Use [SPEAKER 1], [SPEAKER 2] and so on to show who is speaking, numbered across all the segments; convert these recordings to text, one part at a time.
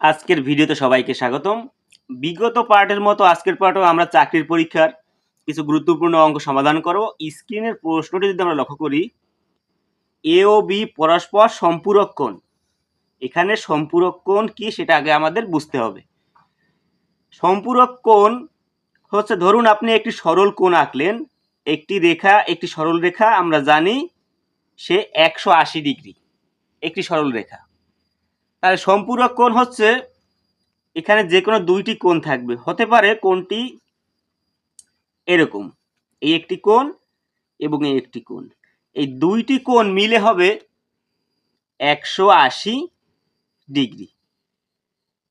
[SPEAKER 1] আজকের ভিডিওতে সবাইকে স্বাগতম। বিগত পার্টের মতো আজকের পার্টও আমরা চাকরির পরীক্ষার কিছু গুরুত্বপূর্ণ অঙ্ক সমাধান করব। স্ক্রিনের প্রশ্নটি যদি আমরা লক্ষ্য করি এ ও বি পরস্পর সম্পূরক কোণ এখানে সম্পূরক কোণ কি সেটা আগে আমাদের বুঝতে হবে। সম্পূরক কোণ হচ্ছে, ধরুন আপনি একটি সরল কোণ আঁকলেন, একটি রেখা, একটি সরল রেখা, আমরা জানি সে একশো আশি ডিগ্রি, একটি সরল রেখা। তাহলে সম্পূরক কোণ হচ্ছে এখানে যে কোনো দুইটি কোণ থাকবে। হতে পারে কোণটি এরকম। এই একটি কোণ এবং এই একটি কোণ। এই দুইটি কোণ মিলে হবে একশো আশি ডিগ্রি।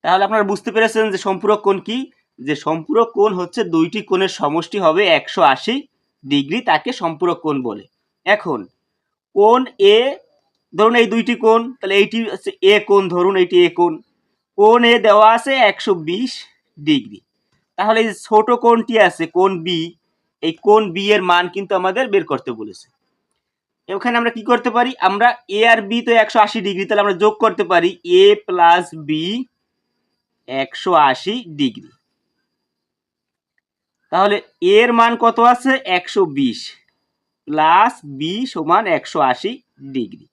[SPEAKER 1] তাহলে আপনারা বুঝতে পেরেছেন যে সম্পূরক কোণ কি? যে সম্পূরক কোণ হচ্ছে দুইটি কোণের সমষ্টি হবে একশো আশি ডিগ্রি, তাকে সম্পূরক কোণ বলে। এখন কোণ এ ধরুন এই দুইটি কোণ, তাহলে এইটি এ কোণ, ধরুন এইটি এ কোণ। কোণ এ দেওয়া আছে একশো বিশ ডিগ্রি। তাহলে এই ছোট কোণটি আছে, কোণ বি এই কোণ বি এর মান কিন্তু আমাদের বের করতে বলেছে। এখানে আমরা কি করতে পারি? আমরা এ আর বি তো একশো আশি ডিগ্রি, তাহলে আমরা যোগ করতে পারি এ প্লাস বি একশো আশি ডিগ্রি। তাহলে এর মান কত আছে? একশো বিশ প্লাস বি সমান একশো আশি ডিগ্রি।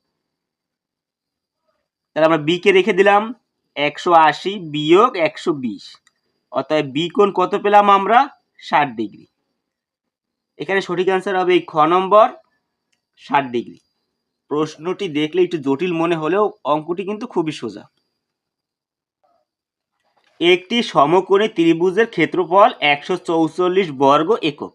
[SPEAKER 1] তাহলে আমরা বি কে রেখে দিলাম একশো আশি বিয়োগ একশো বিশ। অর্থাৎ বি কোণ কত পেলাম আমরা? ষাট ডিগ্রি। এখানে সঠিক অ্যান্সার হবে এই খ নম্বর, ষাট ডিগ্রি। প্রশ্নটি দেখলে একটু জটিল মনে হলেও অঙ্কটি কিন্তু খুবই সোজা। একটি সমকোণী ত্রিভুজের ক্ষেত্রফল একশো চৌচল্লিশ বর্গ একক।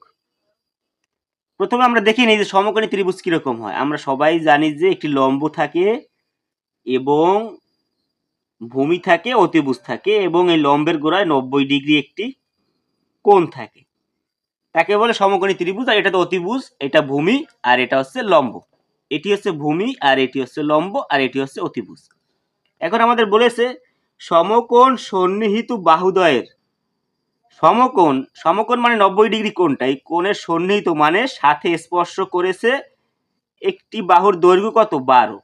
[SPEAKER 1] প্রথমে আমরা দেখে নিই যে সমকোণী ত্রিভুজ কীরকম হয়। আমরা সবাই জানি যে একটি লম্ব থাকে এবং ভূমি থাকে, অতিভুজ থাকে এবং এই লম্বের গোড়ায় নব্বই ডিগ্রি একটি কোণ থাকে। তাকে বলে সমকোণী ত্রিভুজ আর এটা তো অতিভুজ, এটা ভূমি আর এটা হচ্ছে লম্ব। এটি হচ্ছে ভূমি আর এটি হচ্ছে লম্ব আর এটি হচ্ছে অতিভুজ। এখন আমাদের বলেছে সমকোণ সন্নিহিত বাহুদয়ের সমকোণ সমকোণ মানে নব্বই ডিগ্রি কোণটা। এই কোণের সন্নিহিত মানে সাথে স্পর্শ করেছে একটি বাহুর দৈর্ঘ্য কত? বারো।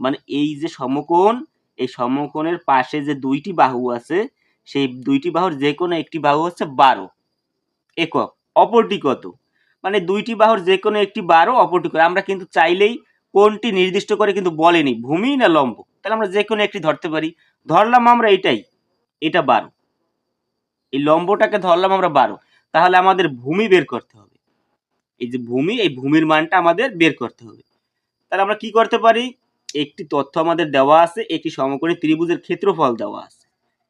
[SPEAKER 1] মানে এই যে সমকোণ, এই সমকোণের পাশে যে দুইটি বাহু আছে, সেই দুইটি বাহুর যে কোনো একটি বাহু হচ্ছে বারো একক, অপরটি কত? মানে দুইটি বাহুর যে কোনো একটি বারো অপরটি কত? আমরা কিন্তু চাইলেই কোনটি নির্দিষ্ট করে কিন্তু বলেনি, ভূমি না লম্ব? তাহলে আমরা যে কোনো একটি ধরতে পারি। ধরলাম আমরা এটাই, এটা বারো। এই লম্বটাকে ধরলাম আমরা বারো। তাহলে আমাদের ভূমি বের করতে হবে। এই যে ভূমি, এই ভূমির মানটা আমাদের বের করতে হবে। তাহলে আমরা কি করতে পারি? একটি তথ্য আমাদের দেওয়া আছে, একটি সমকোণী ত্রিভুজের ক্ষেত্রফল দেওয়া আছে।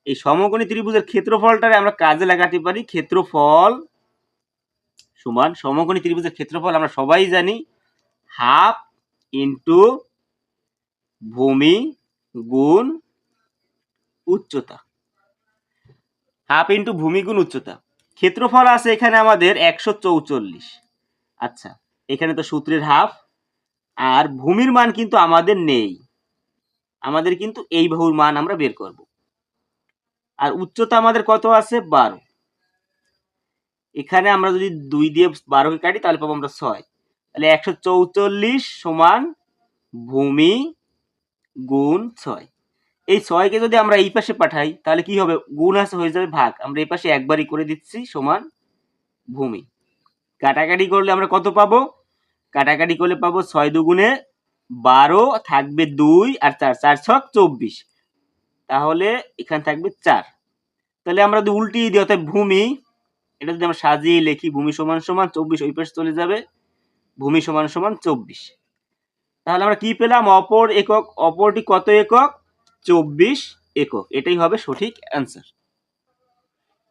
[SPEAKER 1] এই সমকোণী ত্রিভুজের ক্ষেত্রফলটারে আমরা কাজে লাগাতে পারি, ক্ষেত্রফল সমান, সমকোণী ত্রিভুজের ক্ষেত্রফল আমরা সবাই জানি, হাফ ইন্টু ভূমি গুণ উচ্চতা। হাফ ইন্টু ভূমি গুণ উচ্চতা। ক্ষেত্রফল আছে এখানে আমাদের একশো চৌচল্লিশ। আচ্ছা এখানে তো সূত্রের হাফ। আর ভূমির মান কিন্তু আমাদের নেই। আমাদের কিন্তু এই বাহুর মান আমরা বের করব। আর উচ্চতা আমাদের কত আছে? বারো। এখানে আমরা যদি দুই দিয়ে বারোকে কাটি, তাহলে পাবো আমরা ছয়। তাহলে একশো চৌচল্লিশ সমান ভূমি গুণ ছয়। এই ছয়কে যদি আমরা এই পাশে পাঠাই, তাহলে কি হবে? গুণ আছে, হয়ে যাবে ভাগ। আমরা এই পাশে একবারই করে দিচ্ছি সমান ভূমি। কাটাকাটি করলে আমরা কত পাবো? কাটাকাটি করলে পাবো ছয় দুগুণে বারো, থাকবে দুই আর চার চার ছক চব্বিশ। তাহলে এখানে থাকবে চার। তাহলে আমরা যদি উল্টিয়ে দিই, অর্থাৎ ভূমি, এটা যদি আমরা সাজিয়ে লিখি, ভূমি সমান সমান চব্বিশ, ওই পাশে চলে যাবে ভূমি সমান সমান চব্বিশ। তাহলে আমরা কি পেলাম? অপর একক, অপরটি কত একক? চব্বিশ একক। এটাই হবে সঠিক অ্যান্সার।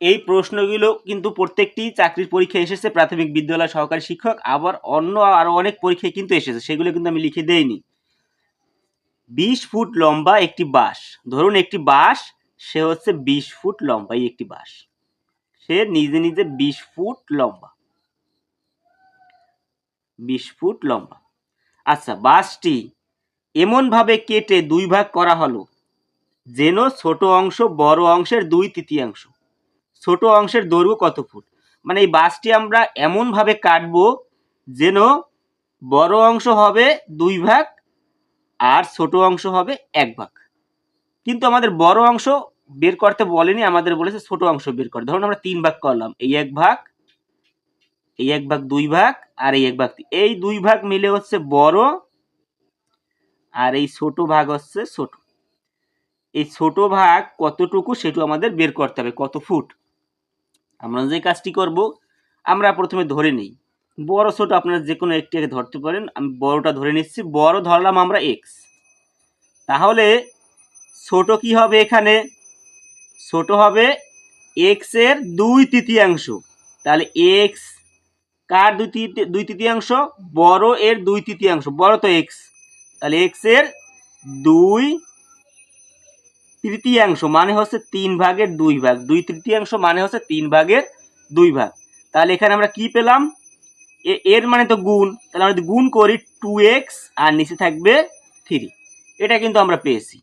[SPEAKER 1] এই প্রশ্নগুলো কিন্তু প্রত্যেকটি চাকরির পরীক্ষায় এসেছে, প্রাথমিক বিদ্যালয় সহকারী শিক্ষক, আবার অন্য আরও অনেক পরীক্ষায় কিন্তু এসেছে, সেগুলো কিন্তু আমি লিখে দেইনি। বিশ ফুট লম্বা একটি বাঁশ, ধরুন একটি বাঁশ, সে হচ্ছে বিশ ফুট লম্বা একটি বাঁশ। সে নিজে নিজে বিশ ফুট লম্বা। বিশ ফুট লম্বা। আচ্ছা বাঁশটি এমনভাবে কেটে দুই ভাগ করা হলো, যেন ছোট অংশ বড় অংশের দুই তৃতীয়াংশ। ছোট অংশের দৈর্ঘ্য কত ফুট? মানে এই বাসটি আমরা এমনভাবে কাটবো যেন বড় অংশ হবে দুই ভাগ আর ছোট অংশ হবে এক ভাগ। কিন্তু আমাদের বড় অংশ বের করতে বলেনি, আমাদের বলেছে ছোট অংশ বের করে। ধরুন আমরা তিন ভাগ করলাম, এই এক ভাগ, এই এক ভাগ দুই ভাগ আর এই এক ভাগ এই দুই ভাগ মিলে হচ্ছে বড় আর এই ছোট ভাগ হচ্ছে ছোট। এই ছোট ভাগ কতটুকু সেটু আমাদের বের করতে হবে, কত ফুট? আমরা যে কাজটি করব, আমরা প্রথমে ধরে নিই। বড় ছোট আপনারা যে কোনো একটিকে ধরতে পারেন, আমি বড়টা ধরে নিচ্ছি, বড় ধরলাম আমরা এক্স তাহলে ছোট কি হবে এখানে? ছোট হবে এক্সের দুই তৃতীয়াংশ। তাহলে এক্স কার দুই দুই তৃতীয়াংশ? বড় এর দুই তৃতীয়াংশ। বড় তো এক্স তাহলে এক্সের দুই তৃতীয়াংশ মানে হচ্ছে তিন ভাগের দুই ভাগ। দুই তৃতীয়াংশ মানে হচ্ছে তিন ভাগের দুই ভাগ। তাহলে এখানে আমরা কি পেলাম? এর মানে তো গুণ। তাহলে আমরা যদি গুণ করি টু এক্স আর নিচে থাকবে থ্রি এটা কিন্তু আমরা পেয়েছি।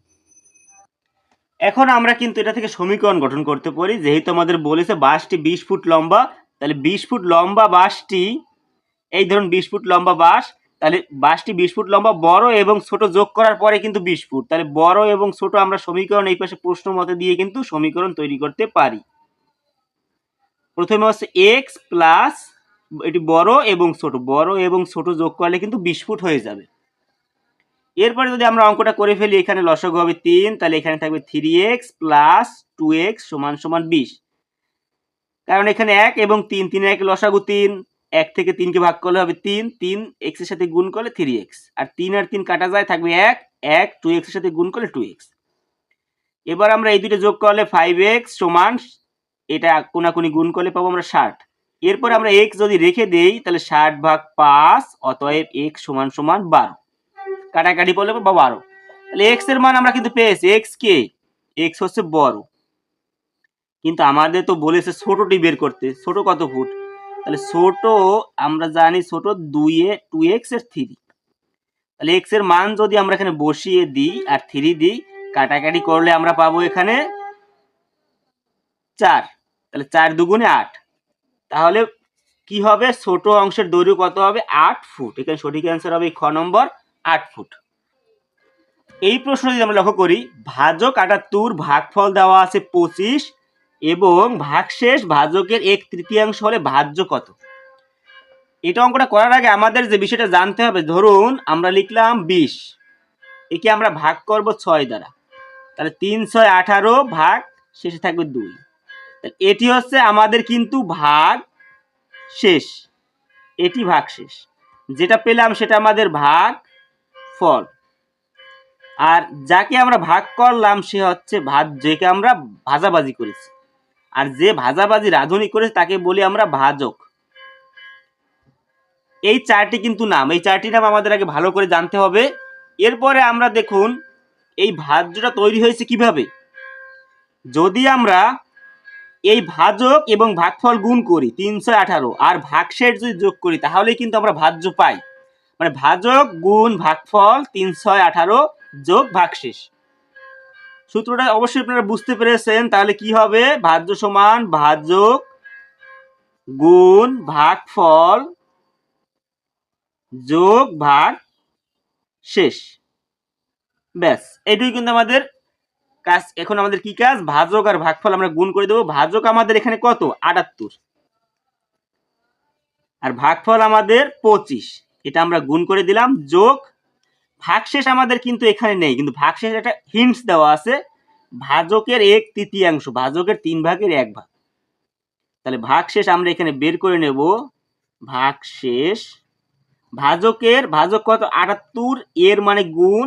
[SPEAKER 1] এখন আমরা কিন্তু এটা থেকে সমীকরণ গঠন করতে পারি। যেহেতু আমাদের বলেছে বাসটি বিশ ফুট লম্বা, তাহলে বিশ ফুট লম্বা বাসটি এই ধরুন বিশ ফুট লম্বা বাস তাহলে বাসটি বিশ ফুট লম্বা, বড় এবং ছোট যোগ করার পরে কিন্তু বিশ ফুট। তাহলে বড় এবং ছোট আমরা সমীকরণ এই পাশে প্রশ্ন মতে দিয়ে কিন্তু সমীকরণ তৈরি করতে পারি। প্রথমে হচ্ছে এক্স প্লাস এটি বড় এবং ছোট। বড় এবং ছোট যোগ করলে কিন্তু বিশ ফুট হয়ে যাবে। এরপরে যদি আমরা অঙ্কটা করে ফেলি, এখানে লসগু হবে তিন, তাহলে এখানে থাকবে three x plus two x সমান সমান বিশ। কারণ এখানে এক এবং তিন তিন এক লসাগু তিন। এক থেকে তিনকে ভাগ করলে হবে তিন তিন এক্সের সাথে গুণ করলে থ্রি এক্স আর তিন আর তিন কাটা যায় থাকবে এক এক টু এক্সের সাথে গুণ করলে টু এক্স এবার আমরা এই দুটো যোগ করলে ফাইভ এক্স সমান, এটা কোনাকুনি গুণ করলে পাবো আমরা ষাট। এরপর আমরা এক্স যদি রেখে দেই, তাহলে ষাট ভাগ পাঁচ, অতএব এক্স সমান সমান বারো। কাটাকাটি করলে বা বারো। তাহলে এক্সের মান আমরা কিন্তু পেয়েছি এক্স কে? এক্স হচ্ছে বড়। কিন্তু আমাদের তো বলেছে ছোটটি বের করতে, ছোট কত ফুট? তাহলে ছোট, আমরা জানি ছোট দুই এ টু এক্সের থ্রি তাহলে এক্সের মান যদি আমরা এখানে বসিয়ে দিই আর থ্রি দিই, কাটাকাটি করলে আমরা পাবো এখানে চার। তাহলে চার দুগুণে আট। তাহলে কি হবে? ছোট অংশের দৈর্ঘ্য কত হবে? আট ফুট। এখানে সঠিক অ্যান্সার হবে খ নম্বর, আট ফুট। এই প্রশ্ন যদি আমরা লক্ষ্য করি, ভাজক আটাত্তর ভাগফল দেওয়া আছে পঁচিশ এবং ভাগশেষ ভাজকের এক তৃতীয়াংশ হলে ভাজ্য কত? এটা অঙ্কটা করার আগে আমাদের যে বিষয়টা জানতে হবে, ধরুন আমরা লিখলাম বিশ, একে আমরা ভাগ করব ছয় দ্বারা। তাহলে তিন, ছয়, আঠারো ভাগ শেষে থাকবে দুই। তাহলে এটি হচ্ছে আমাদের কিন্তু ভাগ শেষ, এটি ভাগ শেষ। যেটা পেলাম সেটা আমাদের ভাগ ফল। আর যাকে আমরা ভাগ করলাম সে হচ্ছে ভাত যেকে আমরা ভাজাবাজি করেছি। আর যে ভাজাবাজি রাঁধুনি করেছে তাকে বলি আমরা ভাজক। এই চারটি কিন্তু নাম, এই চারটি নাম আমাদের আগে ভালো করে জানতে হবে। এরপরে আমরা দেখুন, এই ভাজ্যটা তৈরি হয়েছে কীভাবে? যদি আমরা এই ভাজক এবং ভাগফল গুণ করি তিনশো আঠারো আর ভাগশেষ যদি যোগ করি, তাহলেই কিন্তু আমরা ভাজ্য পাই। মানে ভাজক গুণ ভাগফল তিনশো আঠারো যোগ ভাগশেষ। সূত্রটা অবশ্যই আপনারা বুঝতে পেরেছেন। তাহলে কি হবে? ভাজ্য সমান ভাজক গুণ ভাগফল যোগ ভাগ শেষ। ব্যাস এটুই কিন্তু আমাদের কাজ। এখন আমাদের কি কাজ? ভাজক আর ভাগফল আমরা গুণ করে দেবো। ভাজক আমাদের এখানে কত? আটাত্তর। আর ভাগফল আমাদের পঁচিশ। এটা আমরা গুণ করে দিলাম। যোগ ভাগশেষ আমাদের কিন্তু এখানে নেই, কিন্তু ভাগশেষ একটা হিন্টস দেওয়া আছে, ভাজকের এক তৃতীয়াংশ, ভাজকের তিন ভাগের এক ভাগ। তাহলে ভাগশেষ আমরা এখানে বের করে নেব ভাগশেষ ভাজকের, ভাজক কত? আটাত্তর, এর মানে গুণ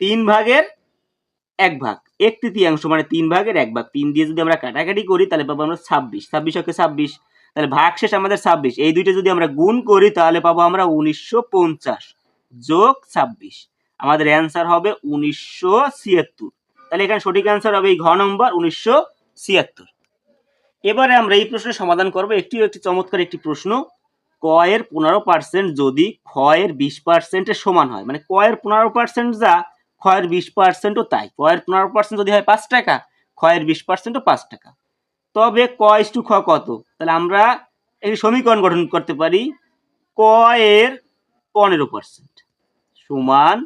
[SPEAKER 1] তিন ভাগের এক ভাগ, এক তৃতীয়াংশ মানে তিন ভাগের এক ভাগ। তিন দিয়ে যদি আমরা কাটাকাটি করি, তাহলে পাবো আমরা ছাব্বিশ ছাব্বিশ ওকে ছাব্বিশ, তাহলে ভাগশেষ আমাদের ছাব্বিশ। এই দুইটা যদি আমরা গুণ করি, তাহলে পাবো আমরা উনিশশো পঞ্চাশ। যোগ ছাব্বিশ। আমাদের অ্যান্সার হবে উনিশশো ছিয়াত্তর। তাহলে এখানে সঠিক অ্যান্সার হবে এই ঘ নম্বর উনিশশো ছিয়াত্তর। এবারে আমরা এই প্রশ্নের সমাধান করব। একটি একটি চমৎকার একটি প্রশ্ন। ক এর পনেরো পার্সেন্ট যদি এর বিশ পার্সেন্টের সমান হয় মানে ক এর পনেরো পার্সেন্ট যা এর বিশ পার্সেন্টও তাই। ক এর পনেরো পার্সেন্ট যদি হয় পাঁচ টাকা এর বিশ পার্সেন্টও পাঁচ টাকা। তবে ক টু খ কত? তাহলে আমরা একটি সমীকরণ গঠন করতে পারি ক এর পনেরো পার্সেন্ট সমান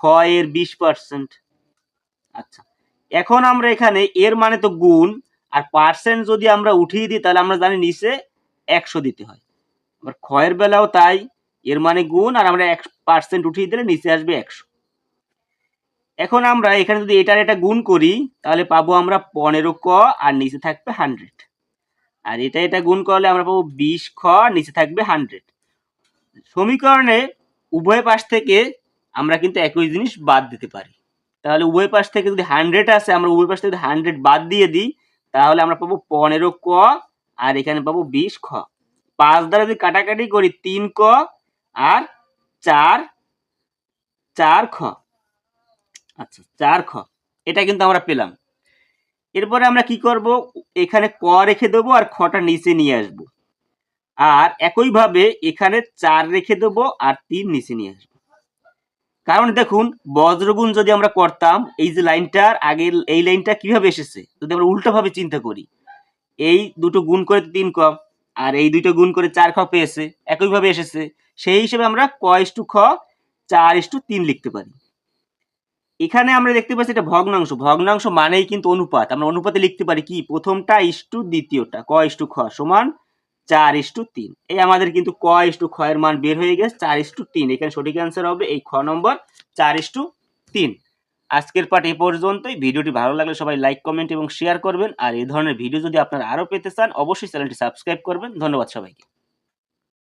[SPEAKER 1] খ এর বিশ পার্সেন্ট আচ্ছা এখন আমরা এখানে এর মানে তো গুণ, আর পার্সেন্ট যদি আমরা উঠিয়ে দিই, তাহলে আমরা জানি নিচে একশো দিতে হয়। আবার ক্ষয়ের বেলাও তাই, এর মানে গুণ, আর আমরা এক পার্সেন্ট উঠিয়ে দিলে নিচে আসবে একশো। এখন আমরা এখানে যদি এটার এটা গুণ করি, তাহলে পাবো আমরা পনেরো ক, আর নিচে থাকবে হান্ড্রেড আর এটা এটা গুণ করলে আমরা পাবো বিশ খ নিচে থাকবে হান্ড্রেড সমীকরণে উভয় পাশ থেকে আমরা কিন্তু একই জিনিস বাদ দিতে পারি। তাহলে উভয় পাশ থেকে যদি হান্ড্রেড আসে, আমরা উভয় পাশ থেকে হান্ড্রেড বাদ দিয়ে দিই, তাহলে আমরা পাবো পনেরো ক আর এখানে পাবো বিশ খ। পাঁচ দ্বারা যদি কাটাকাটি করি, তিন ক আর চার চার খ। আচ্ছা চার খ। এটা কিন্তু আমরা পেলাম। এরপরে আমরা কি করব? এখানে ক রেখে দেবো আর খটা নিচে নিয়ে আসব। আর একইভাবে এখানে চার রেখে দেবো আর তিন নিচে নিয়ে আসব। কারণ দেখুন, বজ্রগুণ যদি আমরা করতাম, এই যে লাইনটার আগে এই লাইনটা কীভাবে এসেছে? যদি আমরা উল্টোভাবে চিন্তা করি, এই দুটো গুণ করে তিন ক আর এই দুটো গুণ করে চার খ পেয়েছে, একইভাবে এসেছে, সেই হিসেবে আমরা ক ইস্টু খ, চার ইস্টু তিন লিখতে পারি। এখানে আমরা দেখতে পাচ্ছি এটা ভগ্নাংশ। ভগ্নাংশ মানেই কিন্তু অনুপাত। আমরা অনুপাতে লিখতে পারি কি? প্রথমটা ইস্টু দ্বিতীয়টা। ক ইস্টু খ সমান চার ইস টু তিন। এই আমাদের কিন্তু ক টু এর মান বের হয়ে গেছে, চার ইস টু তিন। এখানে সঠিক অ্যান্সার হবে এই খ নম্বর, চার ইস টু তিন। আজকের পাঠ এ পর্যন্তই। ভিডিওটি ভালো লাগলে সবাই লাইক কমেন্ট এবং শেয়ার করবেন। আর এই ধরনের ভিডিও যদি আপনারা আরও পেতে চান, অবশ্যই চ্যানেলটি সাবস্ক্রাইব করবেন। ধন্যবাদ সবাইকে।